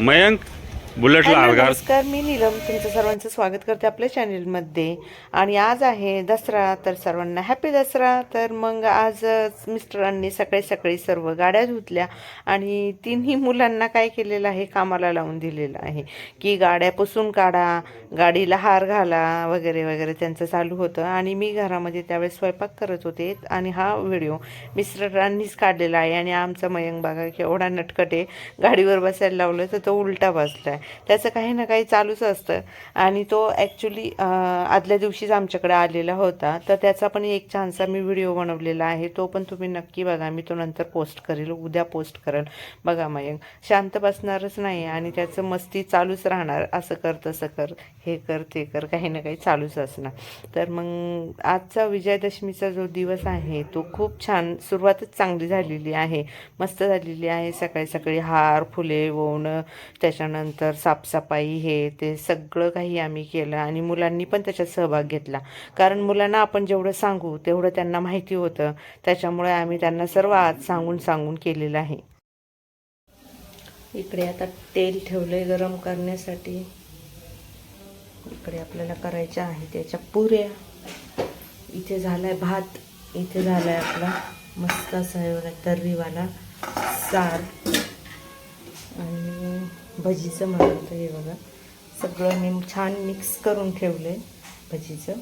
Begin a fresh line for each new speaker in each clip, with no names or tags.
Mayank बुलेटला
hello, नमस्कार मी नीलम. तुमचं सर्वांचं स्वागत करते आपल्या चॅनेलमध्ये. आणि आज आहे दसरा तर सर्वांना हॅपी दसरा. तर मग आज अ, मिस्टरांनी सकाळी सकाळी सर्व गाड्या धुतल्या आणि तिन्ही मुलांना काय केलेलं आहे? कामाला लावून दिलेलं आहे. की गाड्या पुसून काढा गाडीला हार घाला वगैरे वगैरे त्यांचं चालू होतं. आणि मी घरामध्ये त्यावेळेस स्वयंपाक करत होते. आणि हा व्हिडिओ मिस्टरांनीच काढलेला आहे. आणि आमचा मयंक बघा केवढा नटकट आहे. गाडीवर बसायला लावलं तर तो उलटा बसला आहे त्याचं काही ना काही चालूच असतं. आणि तो ॲक्च्युली आदल्या दिवशीच आमच्याकडे आलेला होता. तर त्याचा पण एक छानसा मी व्हिडिओ बनवलेला आहे. तो पण तुम्ही नक्की बघा. मी तो नंतर पोस्ट करेल. उद्या पोस्ट करेल. बघा मयंक. शांत बसणारच नाही. आणि त्याचं मस्ती चालूच राहणार. असं कर तसं कर. हे कर ते कर काही ना काही चालूच असणार. तर मग आजचा विजयादशमीचा जो दिवस आहे तो खूप छान सुरुवातच चांगली झालेली आहे. मस्त झालेली आहे. सकाळी सकाळी हार फुले वोणं त्याच्यानंतर साफसफाई हे ते सगळं काही आम्ही केलं आणि मुलांनी पण त्याच्यात सहभाग घेतला. कारण मुलांना आपण जेवढं सांगू तेवढं त्यांना माहिती होतं. त्याच्यामुळे आम्ही त्यांना सर्व आज सांगून सांगून केलेलं आहे. इकडे आता तेल ठेवलंय गरम करण्यासाठी. इकडे आपल्याला करायच्या आहे त्याच्या पुऱ्या. इथे झाला आहे भात इथे झाला आहे आपला मस्त असा हे तर्रीवाला सार. आणि भजीचं म्हणतो हे बघा सगळं मी छान मिक्स करून ठेवलं आहे भजीचं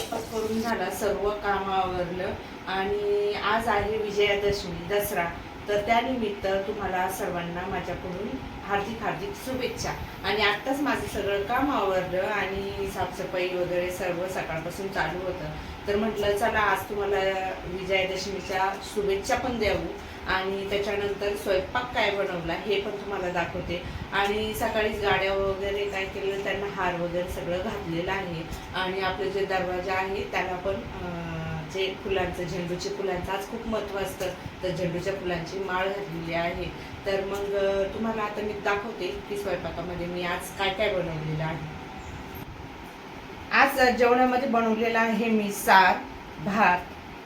स्वयंपाक करून झाला सर्व काम आवरलं आणि आज आहे विजयादशमी दसरा. तर त्यानिमित्त तुम्हाला सर्वांना माझ्याकडून हार्दिक हार्दिक शुभेच्छा. आणि आत्ताच माझं सगळं काम आवरलं आणि साफसफाई वगैरे सर्व सकाळपासून चालू होतं. तर म्हटलं चला आज तुम्हाला विजयादशमीच्या शुभेच्छा पण द्यावू आणि त्याच्यानंतर स्वयंपाक काय बनवला हे पण तुम्हाला दाखवते. आणि सकाळीच गाड्या वगैरे काय हार वगैरे सगळं घातलेलं आहे. आणि आपले जे दरवाजा आहे त्याला पण जे फुलांचं झेंडूच्या फुलांचं आज खूप महत्त्व असतं. तर झेंडूच्या फुलांची माळ घातलेली आहे. तर मग तुम्हाला आता मी दाखवते की स्वयंपाकामध्ये मी आज काय काय बनवलेलं आहे. आज जेवणामध्ये बनवलेलं आहे मी सार भात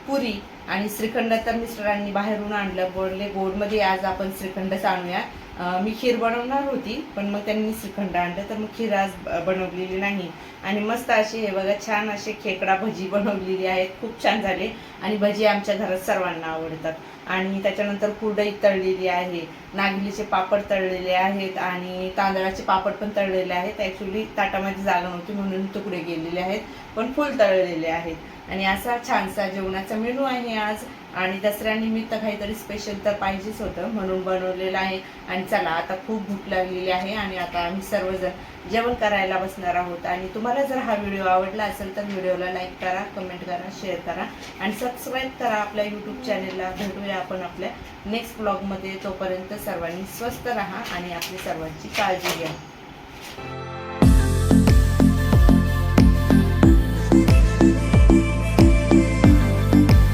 पुरी आणि श्रीखंड. तर मिस्टरांनी बाहेरून आणलं बोलले गोडमध्ये आज आपण श्रीखंडच आणूया. मी खीर बनवणार होती पण मग त्यांनी श्रीखंड आणलं तर मग खीर आज बनवलेली नाही. आणि मस्त अशी हे बघा छान असे खेकडा भजी बनवलेली आहेत खूप छान झाले. आणि भजी आमच्या घरात सर्वांना आवडतात. आणि त्याच्यानंतर कुरडई तळलेली आहे नागलीचे पापड तळलेले आहेत आणि तांदळाचे पापड पण तळलेले आहेत. ॲक्च्युली ताटामध्ये जागा नव्हती म्हणून तुकडे गेलेले आहेत पण फुल तळलेले आहेत. आणि असा छानसा जेवणाचा मेनू आहे आज. आणि दसऱ्यानिमित्त काहीतरी स्पेशल तर पाहिजेच होतं म्हणून बनवलेलं आहे. आणि आणि चला आता खूप भूक लागलेली आहे आणि आता आम्ही सर्वजण जेवण करायला बसणार आहोत. आणि तुम्हाला जर हा व्हिडिओ आवडला असेल तर व्हिडिओला लाईक करा कमेंट करा शेअर करा आणि सबस्क्राईब करा आपल्या यूट्यूब चॅनेलला भेटूया आपण आपल्या नेक्स्ट ब्लॉगमध्ये तोपर्यंत सर्वांनी स्वस्त राहा आणि आपली सर्वांची काळजी घ्या.